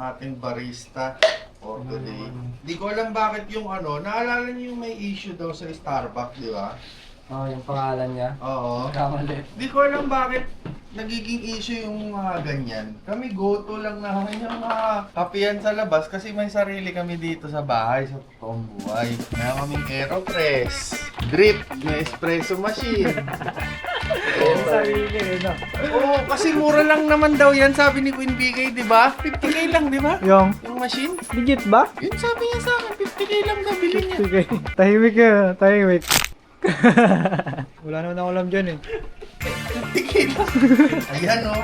ating barista for today. Di ko alam bakit yung ano, naalala niyo yung may issue daw sa Starbucks, di ba? Oh, yung pangalan niya. Oo. Kamali. Di ko alam bakit nagiging issue yung mga ganyan. Kami go-to lang namin yung mga kapiyan sa labas kasi may sarili kami dito sa bahay, sa totoong buhay. Meron kaming aeropress, drip, may espresso machine. Yung sarili, eh, no? Oo, kasi mura lang naman daw yan, sabi ni Queen BK, di ba? 50k lang, di ba? Yung, Yung machine? legit ba? Yun sabi niya sa akin, 50k lang daw bilhin niya. Sige. Tahimik ka, tahimik. Wala naman ako alam dyan eh. 50k lang. Ayan o,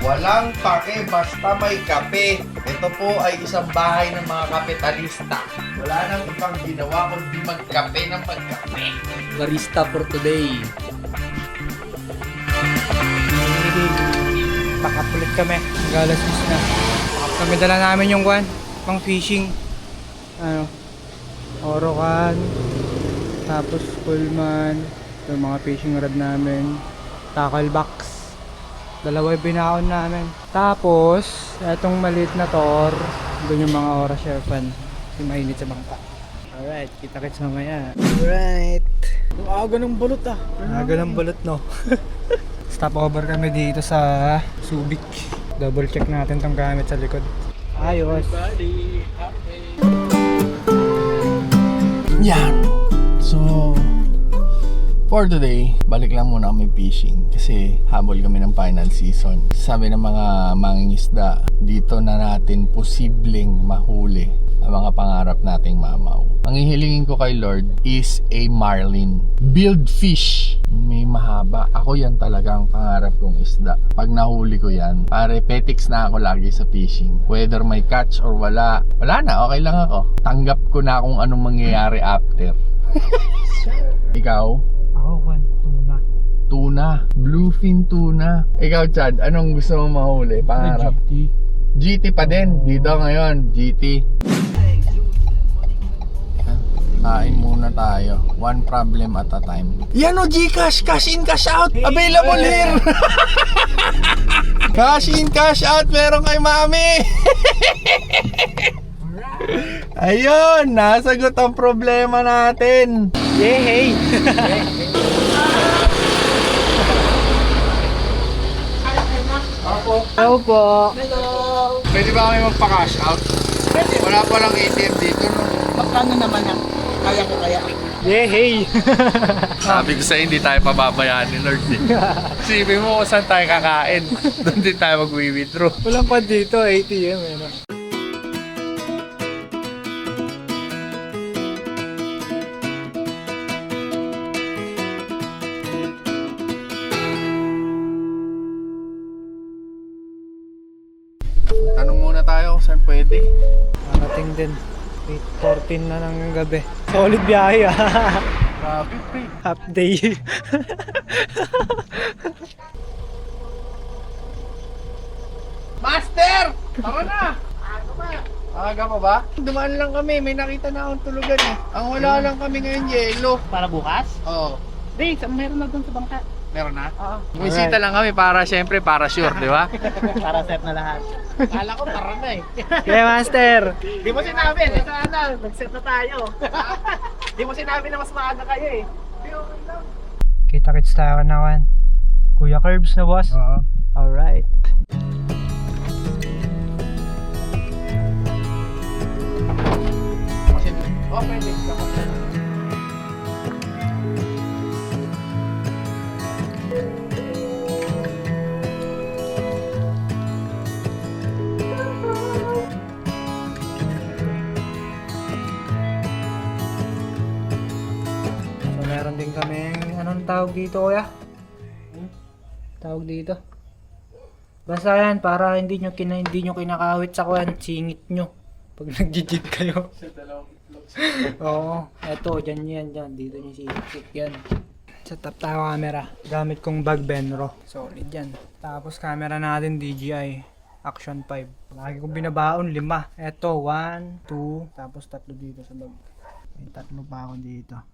walang pake basta may kape. Ito po ay isang bahay ng mga kapitalista. Wala nang ibang ginawa kundi magkape ng magkape. Barista for today. Pakapulit kami. Galas na. Kami dala namin yung kwan, pang fishing. Ano, Orokan. Tapos Pullman. Yung mga fishing rod namin. Tackle box. Dalawa yung binaon namin. Tapos, etong maliit na tor. Doon yung mga oras sherpan. Yung mainit sa bangka. Alright, kita-kits mamaya. Alright. Ang aga ng balot ah. Aga ng balot no. Stop over kami dito sa Subic. Double check natin tong gamit sa likod. Ayos. Yan. So, for today, balik lang muna kami fishing kasi habol kami ng final season. Sabi ng mga mangingisda, dito na natin posibleng mahuli ang mga pangarap nating mamaw. Ang hihilingin ko kay Lord is a marlin. Build fish. May mahaba. Ako yan talagang pangarap kong isda. Pag nahuli ko yan, pare petics na ako lagi sa fishing. Whether may catch or wala, wala na, okay lang ako. Tanggap ko na kung anong mangyayari after. Ikaw? Ako kwan, tuna. Tuna. Bluefin tuna. Ikaw, Chad, anong gusto mong mahuli? Pangarap? GT. GT pa din. Dito ngayon, GT. Kain muna tayo. One problem at a time. Yan o, Gcash! Cash in, cash out! Available here! cash in, cash out! Meron kay mami! Ayun! Nasagot ang problema natin! Yay! Hello po. pwede ba kami magpa-cash out? Wala pa lang ATM dito, no? Magkano naman yan? Kaya ko kaya. Yay! Sabi ko sa hindi tayo pababayaan ni Lord eh. Sipin mo kung saan tayo kakain. Doon din tayo mag-withdraw. Walang pa dito, ATM eh. No? Saan pwede. Marating din. 8.14 na ng gabi. Solid biyahe ah. Grabe, pre. Half day. Master! Tara na! Aga pa ba? Dumaan lang kami, may nakita na akong tulugan eh. Ang wala lang kami ngayon, yelo. Para bukas? Oo. Di, meron na doon sa bangka. Meron na? Oo. Bumisita lang kami para syempre para sure, di ba? Para set na lahat. Kala ko tara na eh. Kaya master! Di mo sinabi, eh, sana, nag-set na tayo. Di mo sinabi na mas maaga kayo eh. Kita-kits tayo naman. Kuya Curbs na boss. Oo. Alright. Oh, din kami, anong tawag dito kuya? Tawag dito? Basta yan, para hindi nyo, kina, hindi nyo kinakawit sa kwan, singit nyo. Pag nagjijig kayo. Oo, eto, dyan yan, dyan. Dito nyo singit yan. Sa top tayo camera. Gamit kong bag Benro. Solid yan. Tapos camera natin DJI Action 5. Lagi kong binabaon, lima. Eto, one, two, tapos tatlo dito sa bag. May tatlo pa ako dito.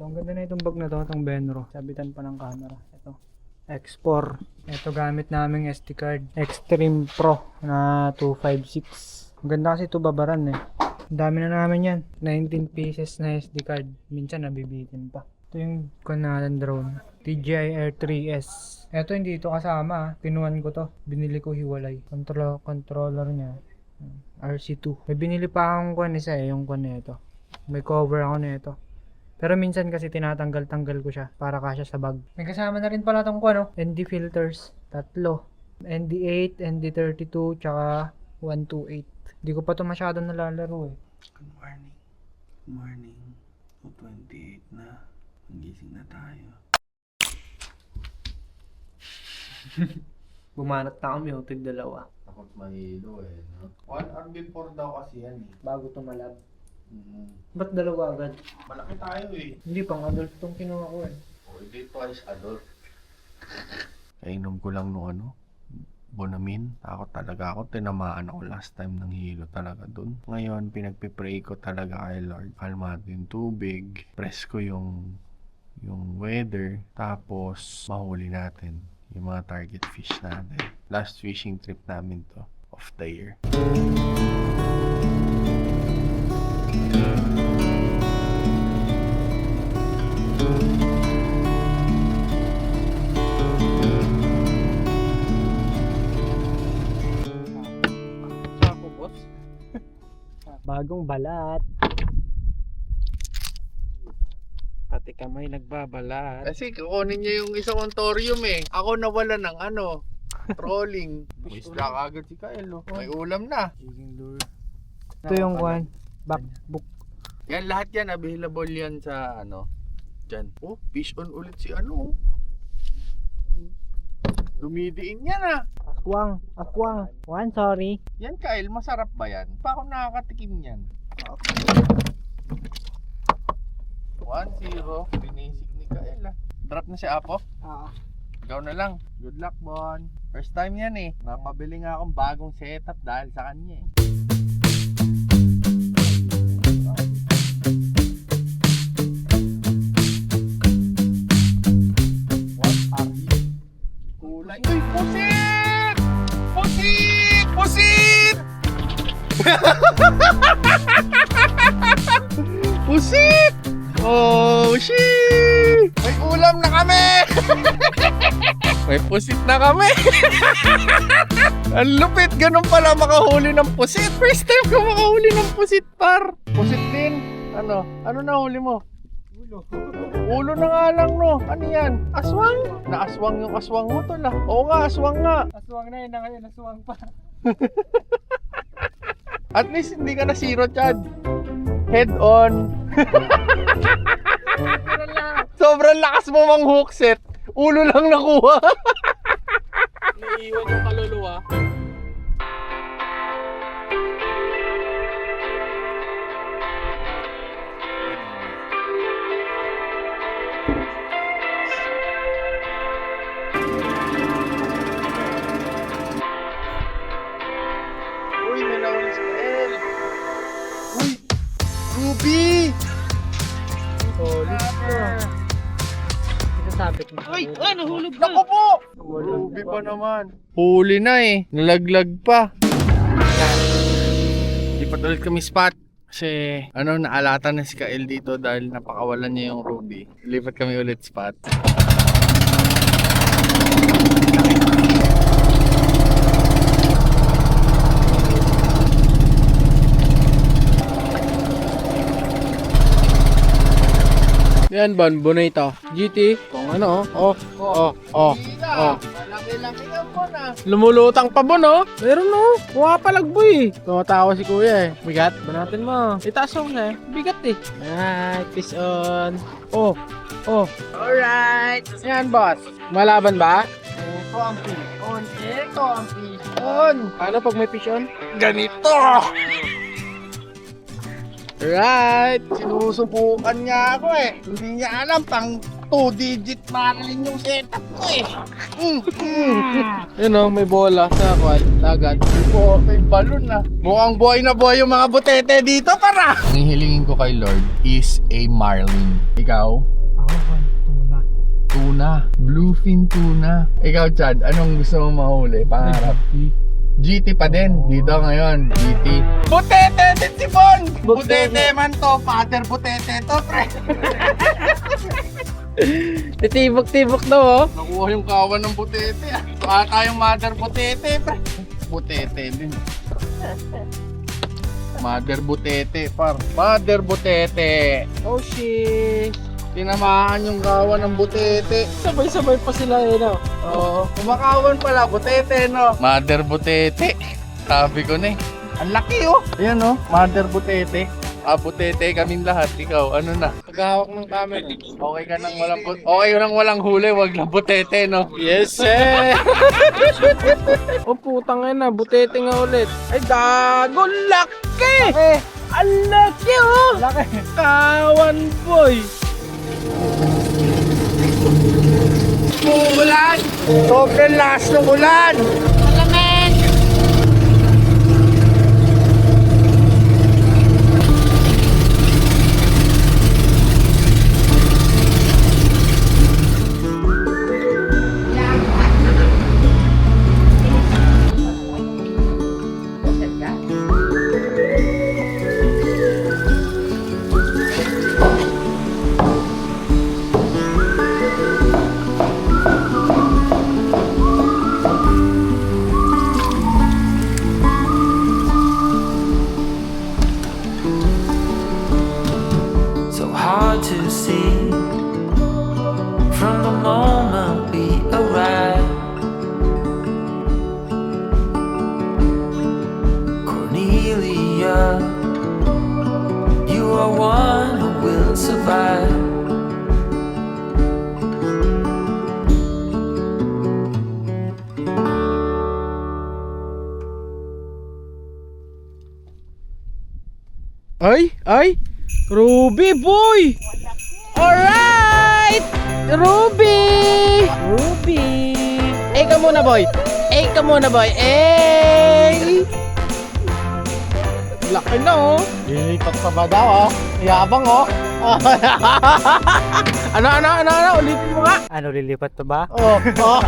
So, ang ganda na itong bag na to, itong Benro. Sabitan pa ng camera. Ito. X4. Ito gamit naming SD card. Extreme Pro na 256. Ang ganda kasi ito babaran eh. Ang dami na namin yan. 19 pieces na SD card. Minsan nabibitin pa. Ito yung kanalan drone. DJI Air 3S. Ito hindi ito kasama. ah. Pinuhan ko to. Binili ko hiwalay. Control, controller niya. RC2. May binili pa akong kwan isa eh. Yung kwan na ito. May cover ako na ito. Pero minsan kasi tinatanggal-tanggal ko siya para kasya sa bag. May kasama na rin pala tong ano, ND filters. Tatlo. ND8, ND32, tsaka 128. Hindi ko pa to masyado nalalaro eh. Good morning. Good morning. O 28 na. Magising na tayo. Bumanat na kami, oh, tig dalawa. Takot mahilo eh, no? One hour before daw kasi yan eh. Bago tumalab. Mm Ba't dalawa agad? Malaki tayo eh. Hindi, pang adult tong kinuha ko eh. O, hindi twice adult. Kainom ko lang no ano, Bonamin. Takot talaga ako. Tinamaan ako last time ng hilo talaga dun. Ngayon, pinagpipray ko talaga kay Lord. Kalmado yung tubig. Press ko yung yung weather. Tapos, mahuli natin yung mga target fish natin. Last fishing trip namin to of the year. Bagong balat. Pati kamay nagbabalat. Kasi kukunin niya yung isang ontorium eh. Ako nawala ng ano, trolling. Isda kagad si Kyle oh. May ulam na. Ito yung kwan. Back book. Yan lahat yan available yan sa ano. Diyan. Oh, fish on ulit si ano. oh. Dumidiin yan ah. Aswang. Aswang. One, sorry. Yan Kyle, masarap ba yan? Pa ako nakakatikim yan. 1-0. Binisig ni Kyle ah. Drop na si Apo. Ah. Ikaw na lang. Good luck, Bon. First time yan eh. Napabili nga akong bagong setup dahil sa kanya eh. What are you? Kulay. Uy, pusit! Pusit! Pusit! Oh, shit! May ulam na kami! May pusit na kami. Ang lupit, ganun pala makahuli ng pusit. First time ko makahuli ng pusit, par. Pusit din. Ano? Ano na huli mo? Ulo. Ulo na nga lang, no? Ano yan? Aswang? Naaswang yung aswang mo, tol, ah. Oo nga, aswang nga. Aswang na yun. Ngayon, aswang pa. At least hindi ka na zero, Chad. Head on. Sobrang lakas mo mang hook set. Ulo lang nakuha. Naiiwan yung kaluluwa. Ruby pa naman. Huli na eh. Nalaglag pa. Lipat ulit kami spot. Kasi ano, naalata na si Kael dito dahil napakawalan niya yung Ruby. Lipat kami ulit spot. Yan, Bon, bonito. GT, kung ano, oh, oh, oh, oh. Malaki-laki yan po na. Lumulutang pa, Bon, oh. Meron, oh. Pumapalagbo, eh. Tumatawa si Kuya, eh. Bigat, banatin mo. Itaas mo na, eh. Bigat, eh. Alright, fish on. Oh, oh. Alright. Yan, boss. Malaban ba? Ito ang fish on. Ito ang fish on. Paano pag may fish on? Ganito! Alright. Sinusubukan niya ako eh. Hindi niya alam, pang 2 digit marlin yung setup ko eh. Mm, mm. Yun, oh, may bola sa kwan, dagat. Po, may balon na. Mukhang buhay na buhay yung mga butete dito para. Ang hihilingin ko kay Lord is a marlin. Ikaw? Ako, kwan. Tuna. Tuna tuna. Bluefin tuna. Ikaw, Chad, anong gusto mong mahuli? Pangarap? GT pa din. Dito ngayon, GT. Butete din si Bon! Butete man to. Father Butete to, pre. Titibok-tibok daw oh. Nakuha yung kawan ng butete. ah. Baka tayong mother butete, pre. Butete din. Mother butete, par. Mother butete. Oh shit. Tinamaan yung kawan ng butete. Sabay-sabay pa sila eh no. Oo. Kumakawan pala, butete, no? Mother butete. Sabi ko na eh. Ang laki, oh. Ayan, oh. Mother butete. Ah, butete kaming lahat. Ikaw, ano na? Paghahawak ng camera. Okay ka nang walang but Okay ka nang walang huli, wag lang butete, no? Yes, sir! oh, putang ina, butete nga ulit. Ay, gago, laki! Ang laki, oh! Laki. Kawan, boy! Umuulan! Sobrang lakas ng ulan! Ay! Ruby, boy! Alright! Ruby! Ruby! Eh ka muna, boy! Eh ka muna, boy! Eh! Laki na, oh! Lilipat pa ba daw, oh? Yabang, oh! Ano, ano, ano, ano? Ulitin mo nga! Ano, lilipat pa ba? Oh, oh.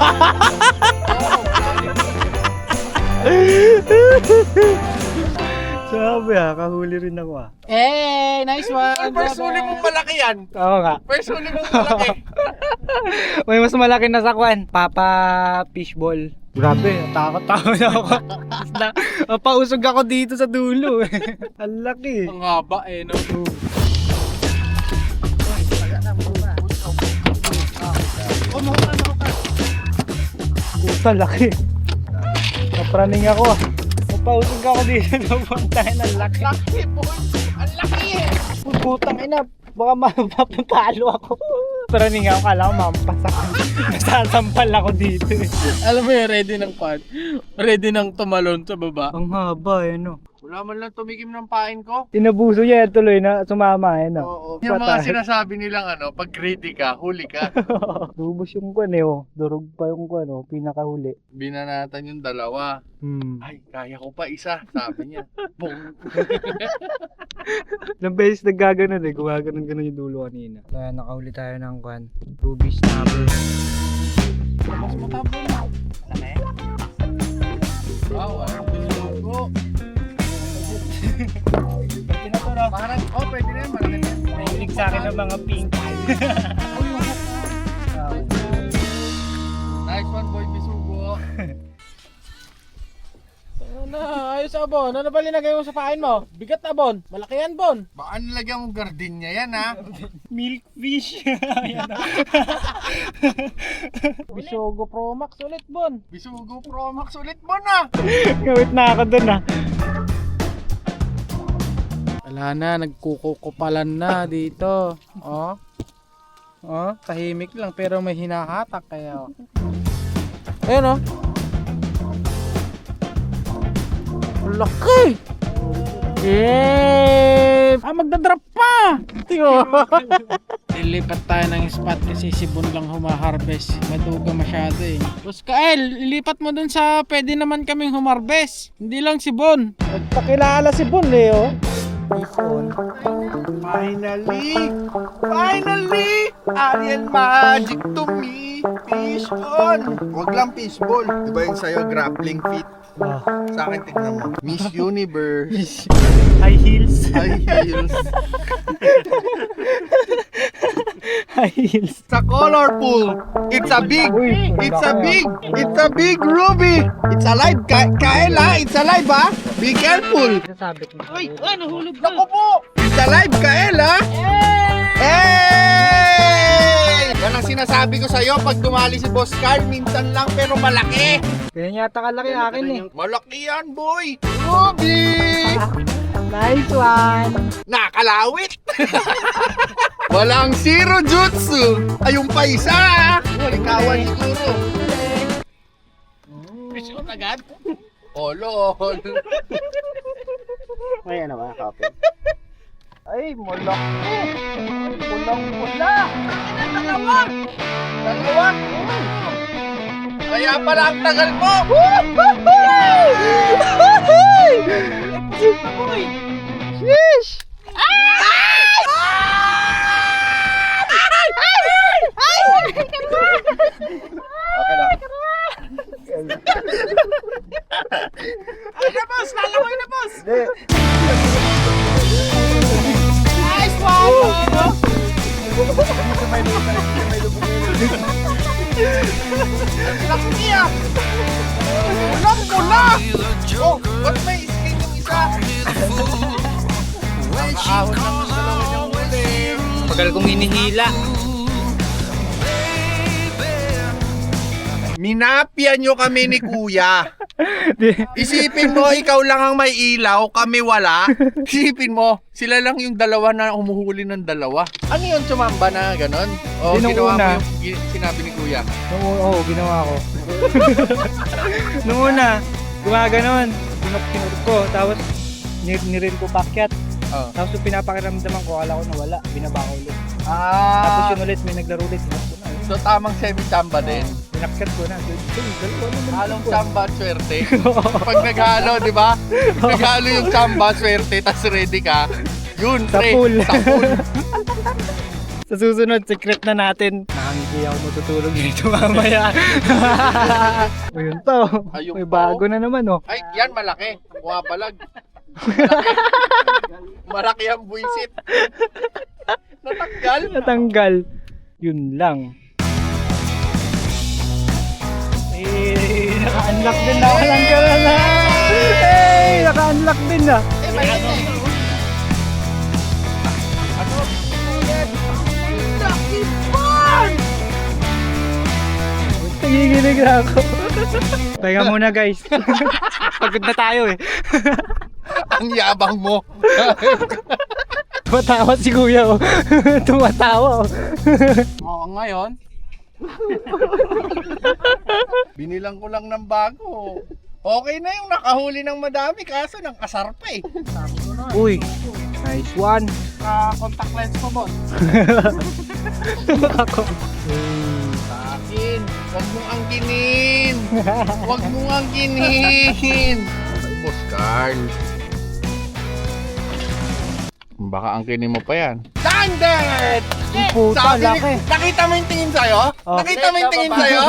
Sabi ah, kahuli rin ako ah. Eh, nice one! First huli mong malaki yan! Oo nga. First huli mong malaki! May mas malaki na sakwan. Papa fishball. Grabe, takot-takot na ako. pausog ako dito sa dulo. eh. Ang laki. Ang haba eh, no? Puta, laki. Napraning ako ah. Pausog ako dito na puntahin. Ang laki. laki, boy! Ang laki, eh! Putang ina, baka mapapalo ako. Praning ako, kala ko mampas ako. Nasasampal ako dito eh. Alam mo yun, ready ng pan. Ready ng tumalon sa baba. Ang haba eh, no. Wala man lang tumikim ng pain ko. Tinabuso niya tuloy na sumama eh, no. Oo. Yung mga Patay. sinasabi nilang ano, pag ready ka, huli ka. Lubos yung kwan eh, oh. Durog pa yung kwan, oh. Pinakahuli. Binanatan yung dalawa. Hmm. Ay, kaya ko pa isa, sabi niya. Boom. Ilang beses naggaganon eh, gumaganon ganon yung dulo kanina. Kaya nakahuli tayo ng kwan, ruby snapper. Mas matabo na. Wow, ang bisugo. Na. Parang, oh, pwede na yan, malaki na yan. Mahilig sa akin ng mga pink. Nice one, boy, bisugo. Ano, ayos abon. Ano ba linagay mo sa pain mo? Bigat na bon. Malaki yan bon. Baka nilagyan mong gardenia yan, ha? Milkfish. Bisogo Pro Max ulit bon. Bisugo Pro Max ulit mo na. Gawit na ako dun ah. Wala na, nagkukukupalan na dito. Oh. Oh, tahimik lang pero may hinahatak kaya. oh. Ayun oh. Laki! Eh! Ah, magdadrop pa! Tiyo! Lilipat tayo ng spot kasi si Bon lang humaharvest. Maduga masyado eh. Boss Kael, lilipat mo dun sa pwede naman kaming humarvest. Hindi lang si Bon. Nagpakilala si Bon, Leo. iPhone. Finally! Finally! Ariel Magic to me! Fish on! Huwag lang fishball. Diba yung sa'yo, grappling feet? Ah, Sa akin, tignan mo. Miss Universe. high heels. High heels. high heels. Sa colorful. It's a big. It's a big. It's a big ruby. It's alive. Ka Kaela, it's alive ha. Be careful. Uy, uy, nahulog na. Naku po. It's alive, Kaela. Hey! Yan ang sinasabi ko sa'yo pag dumali si Boss Carl, minsan lang pero malaki. Ganyan yata kalaki akin eh. Malaki yan, boy. Ruby! Nice one. Nakalawit! Walang zero jutsu! Ayun pa isa! Ikawan siguro. On agad. Oh, lol. May ano ba, copy? Ay, malaki. Pulang pula. Dalawa. Dalawa. Kaya pala ang tagal mo. Okay lang. Ay, boss! Lalaway na boss! Hindi. Nice one! Laki niya. Pulang pula. Oh, ba't may skin yung? Magal kong hinihila. Minapya nyo kami ni kuya. Isipin mo, ikaw lang ang may ilaw, kami wala. Isipin mo, sila lang yung dalawa na umuhuli ng dalawa. Ano yun, sumamba na ganon? O Yun ang ginawa mo una. yung gi- sinabi ni kuya? Nung oo, ginawa ko. Nung una, gumaganon. Pinok pinok ko, tapos nir niril ko pakyat. Oh. Tapos yung pinapakiramdaman ko, akala ko nawala, binaba ko ulit. Tapos Ah, yun ulit, may naglaro ulit. Ko na. so tamang semi-chamba din. Pinakyat ko na. Uy, dalawa naman. Halong chamba at swerte. Pag naghalo, di ba? Naghalo yung chamba, swerte, tas ready ka. Yun, Sa pre, pool. Sa pool. Sa susunod, secret na natin. Nakangiti ako matutulog dito mamaya. Ayun to. Ayun May pa, bago na naman oh. Ay, yan malaki. Pumapalag. Malaki ang buisit. Natanggal. Natanggal. Yun lang. Eh, naka-unlock din na. Walang ka na. Eh, naka-unlock din na. Eh, may ano? Ano? Lucky! Nagiginig na ako. Pahinga muna guys. Pagod na tayo eh. Ang yabang mo. Tumatawa si kuya oh. Tumatawa oh. Oo, ngayon. Binilang ko lang ng bago. Okay na yung nakahuli ng madami kaso nang kasar pa eh. Uy, nice one. Ah, contact lens ko, boss. Ako. Sa akin, huwag mong angkinin. Huwag mong angkinin. Ay, Boss Carl. Baka angkinin mo pa yan. Standard! Puta, Sabi ni, laki. nakita mo yung tingin sa'yo? Oh. Nakita mo yung tingin sa'yo?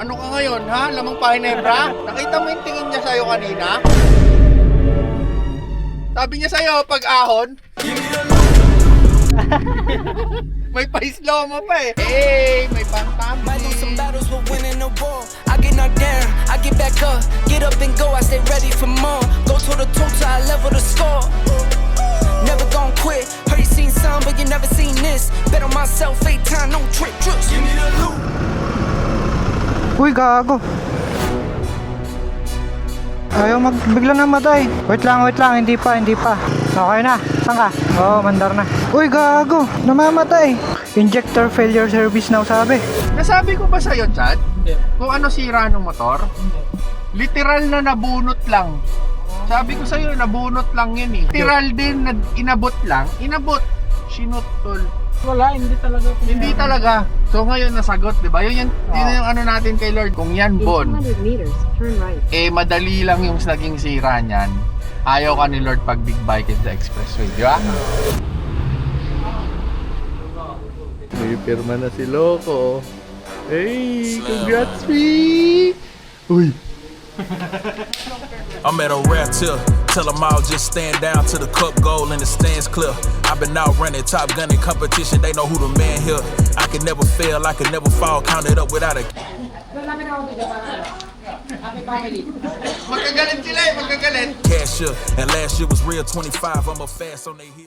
Ano ka ngayon, ha? Lamang pahinebra? Nakita mo yung tingin niya sa'yo kanina? Sabi niya sa'yo, pag ahon, may pa-slow mo pa eh. Hey, may on some pang-tumbling. battles, we're winning the war. Knocked down, I get back up, get up and go. I stay ready for more. Go to toe till I level the score. Never gon' quit. Heard you seen some, but you never seen this. Bet on myself, eight time, no trick. Tricks. Give me the loot. Uy, gago. Ayaw mag bigla na matay. Wait lang, wait lang, hindi pa, hindi pa. Okay na. Saan ka? Oo, mandar na. Uy, gago. Namamatay. Injector failure service now sabi. Nasabi ko ba sa'yo, Chad? Kung ano sira ng motor? Literal na nabunot lang. Sabi ko sa'yo, nabunot lang yun eh. Literal din na inabot lang. Inabot. Sinutol. Wala, hindi talaga. Hindi talaga. So ngayon nasagot, di ba? Yun, yun, yun yung ano natin kay Lord. Kung yan, Bon, 200 meters, turn right. eh madali lang yung naging sira niyan. Ayaw ka ni Lord pag big bike sa expressway, di ba? pirma na si Loco. Hey, congrats, me! Uy, I'm at a rare tip. Tell them all just stand down to the cup goal and the stands clear. I've been out running, top gunning competition. They know who the man here. I can never fail, I can never fall. Count it up without a magkagalit sila cashier. And last year was real 25. I'm a fast on their heels.